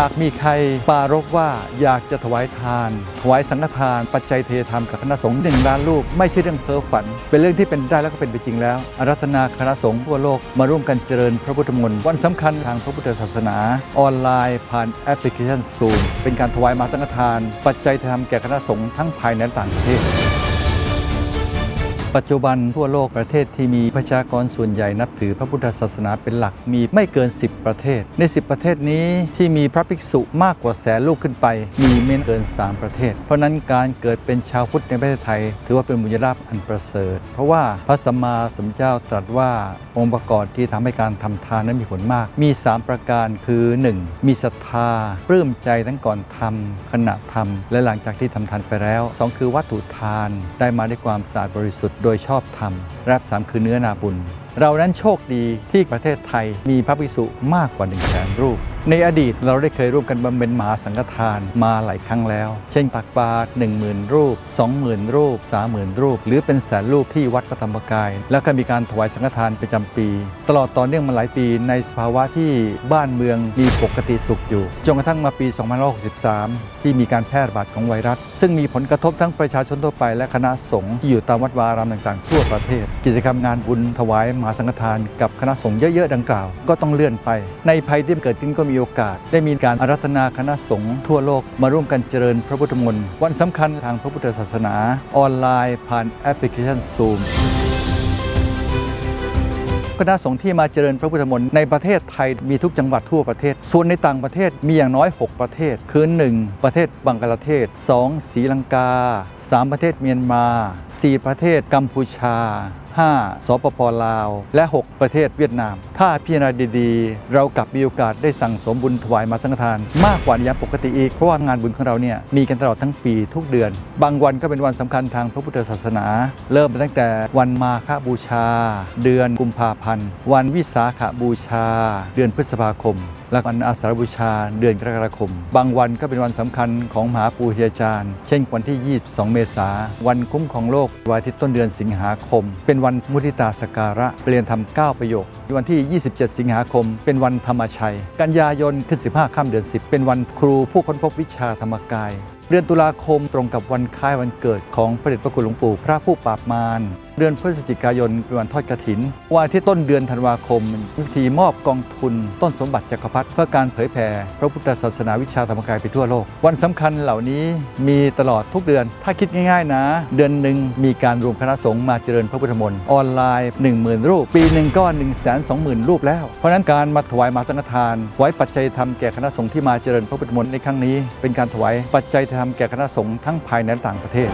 หากมีใครปารบว่าอยากจะถวายทาน ถวายสังฆทาน ปัจจัยเทธรรมกับคณะสงฆ์หนึ่งล้านลูกไม่ใช่เรื่องเพ้อฝัน เป็นเรื่องที่เป็นได้แล้วก็เป็นไปจริงแล้ว อารัธนาคณะสงฆ์ทั่วโลกมาร่วมกันเจริญพระพุทธมนต์วันสำคัญทางพระพุทธศาสนา ออนไลน์ผ่านแอปพลิเคชันซูมเป็นการถวายมาสังฆทาน ปัจจัยเทธรรมแก่คณะสงฆ์ทั้งภายในและต่างประเทศ ปัจจุบันทั่วโลกประเทศที่มีประชากรส่วนใหญ่นับถือพระพุทธศาสนาเป็นหลักมีไม่เกิน 10 ประเทศ ใน 10 ประเทศนี้ที่มีพระภิกษุมากกว่าแสนลูกขึ้นไป มีไม่เกิน 3 ประเทศ เพราะนั้นการเกิดเป็นชาวพุทธในประเทศไทย ถือว่าเป็นบุญลาภอันประเสริฐ เพราะว่าพระสัมมาสัมพุทธเจ้าตรัสว่าองค์ประกอบที่ทำให้การทำทานนั้นมีผลมาก มี 3 ประการคือ 1. มีศรัทธาปลื้มใจทั้งก่อนทำขณะทำและหลังจากที่ทำทานไปแล้ว 2 คือวัตถุทานได้มาด้วยความสะอาดบริสุทธิ์โดยชอบธรรมและสามคือเนื้อนาบุญ เรานั้นโชคดีที่ประเทศไทยมีพระภิกษุมากกว่า1 0 0 0 0แสนรูป ในอดีตเราได้เคยร่วมกันบำเพ็ญมหาสังฆทานมาหลายครั้งแล้ว เช่นตักบาตร10,000 รูป 20,000 รูป 30,000 รูป หรือเป็นแสนรูปที่วัดพระธรรมกาย แล้วก็มีการถวายสังฆทานประจำปี ตลอดต่อเนื่องมาหลายปีในสภาวะที่บ้านเมืองมีปกติสุขอยู่จนกระทั่งมาปี 2563 ที่มีการแพร่ระบาดของไวรัส ซึ่งมีผลกระทบทั้งประชาชนทั่วไปและคณะสงฆ์ที่อยู่ตามวัดวาอารามต่างๆทั่วประเทศ กิจกรรมงานบุญถวายมหาสังฆทานกับคณะสงฆ์เยอะ ๆ ดังกล่าว ก็ต้องเลื่อนไป ในภัยที่เกิดขึ้นก็มีโอกาส ได้มีการอารัธนาคณะสงฆ์ทั่วโลกมาร่วมกันเจริญพระพุทธมนต์วันสำคัญทางพระพุทธศาสนา ออนไลน์ ผ่านแอปพลิเคชัน Zoom คณะสงฆ์ที่มาเจริญพระพุทธมนต์ในประเทศไทยมีทุกจังหวัดทั่วประเทศ ส่วนในต่างประเทศมีอย่างน้อย 6 ประเทศ คือ 1. ประเทศบังกลาเทศ 2. ศรีลังกา 3 ประเทศเมียนมา 4 ประเทศกัมพูชา 5. สปปลาว และ 6 ประเทศเวียดนาม ถ้าพิจารณาดีๆ เรากลับมีโอกาสได้สั่งสมบุญถวายมาสังฆทาน มากกว่าในยามปกติอีก เพราะว่างานบุญของเราเนี่ยมีกันตลอดทั้งปีทุกเดือน บางวันก็เป็นวันสำคัญทางพระพุทธศาสนา เริ่มตั้งแต่วันมาฆบูชา เดือนกุมภาพันธ์ วันวิสาขบูชา เดือนพฤษภาคมและวันอาสาฬบูชาเดือนกรกฎาคม บางวันก็เป็นวันสำคัญของมหาปูชยาจารย์ เช่นวันที่ 22 เมษาวันคุ้มของโลกวันอาทิตย์ต้นเดือนสิงหาคม เป็นวันมุทิตาสการะเรียนธรรม9ประโยค วันที่ 27 สิงหาคม เป็นวันธรรมชัย กันยายนขึ้น 15ค่ำเดือน 10 เป็นวันครูผู้ค้นพบวิชาธรรมกาย เดือนตุลาคมตรงกับวันคล้ายวันเกิดของพระเดชพระคุณหลวงปู่พระผู้ปราบมารเดือนพฤศจิกายนเป็นวันทอดกระถิน วันที่ต้นเดือนธันวาคมพิธีมอบกองทุน ต้นสมบัติจักรพรรดิเพื่อการเผยแผ่พระพุทธศาสนาวิชาธรรมกายไปทั่วโลก วันสำคัญเหล่านี้มีตลอดทุกเดือน ถ้าคิดง่ายๆนะ เดือนหนึ่งมีการรวมคณะสงฆ์มาเจริญพระพุทธมนต์ออนไลน์ 10,000 รูป ปีหนึ่งก็1 2 0 0 0 0 รูปแล้ว เพราะฉะนั้นการมาถวายมาสังฆทาน ไว้ปัจจัยธรรมแก่คณะสงฆ์ที่มาเจริญพระพุทธมนต์ในครั้งนี้ เป็นการถวายปัจจัยธรรมแก่คณะสงฆ์ทั้งภายในและต่างประเทศ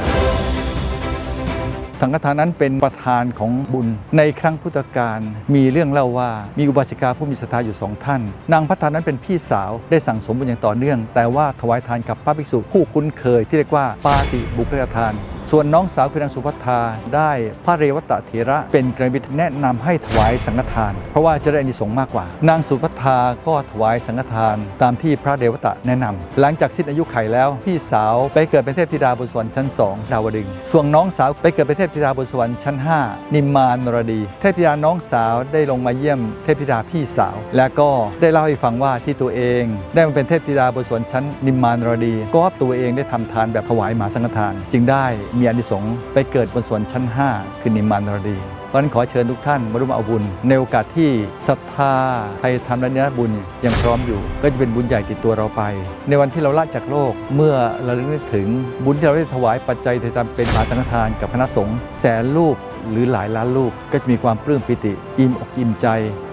สังฆทานนั้นเป็นประธานของบุญ ในครั้งพุทธกาลมีเรื่องเล่าว่ามีอุบาสิกาผู้มีศรัทธาอยู่สองท่าน นางพัฒนานั้นเป็นพี่สาวได้สั่งสมบุญอย่างต่อเนื่อง แต่ว่าถวายทานกับพระภิกษุผู้คุ้นเคยที่เรียกว่าปาติบุคลทาน ส่วนน้องสาวคือนางสุภัทธาได้พระเรวัตะเถระเป็นกระบิดแนะนำให้ถวายสังฆทาน เพราะว่าจะได้อานิสงส์มากกว่า นางสุภัทาก็ถวายสังฆทานตามที่พระเรวัตะแนะนำหลังจากสิ้นอายุไขแล้ว พี่สาวไปเกิดเป็นเทพธิดาบนสวรรค์ชั้น 2 ดาวดึงส่วนน้องสาวไปเกิดเป็นเทพธิดาบนสวรรค์ชั้น 5 นิมมานนรดี เทพธิดาน้องสาวได้ลงมาเยี่ยมเทพธิดาพี่สาว และก็ได้เล่าให้ฟังว่าที่ตัวเอง ได้มาเป็นเทพธิดาบนสวรรค์ชั้นนิมมานนรดี ก็ตัวเองได้ทำทานแบบถวายหมาสังฆทาน จึงได้มีอานิสงส์ไปเกิดบนสวนชั้น 5 คือนิมานรดี เพราะนั้นขอเชิญทุกท่านมาร่วมเอาบุญ ในโอกาสที่ศรัทธาไทยทำและเนื้อบุญยังพร้อมอยู่ ก็จะเป็นบุญใหญ่ติดตัวเราไป ในวันที่เราละจากโลกเมื่อเราลึกถึงบุญที่เราได้ถวายปัจจัยไทยทำเป็นมหาสังฆทานกับคณะสงฆ์แสนรูป หรือหลายล้านลูกก็จะมีความปลื้มปิติ อิ่มอกอิ่มใจ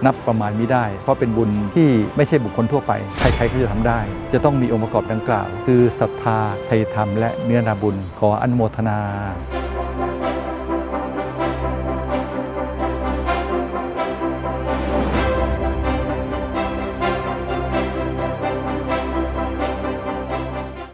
นับประมาณไม่ได้ เพราะเป็นบุญที่ไม่ใช่บุคคลทั่วไป ใครๆก็จะทำได้ จะต้องมีองค์ประกอบดังกล่าว คือศรัทธาไทยธรรมและเนื้อนาบุญขออนุโมทนา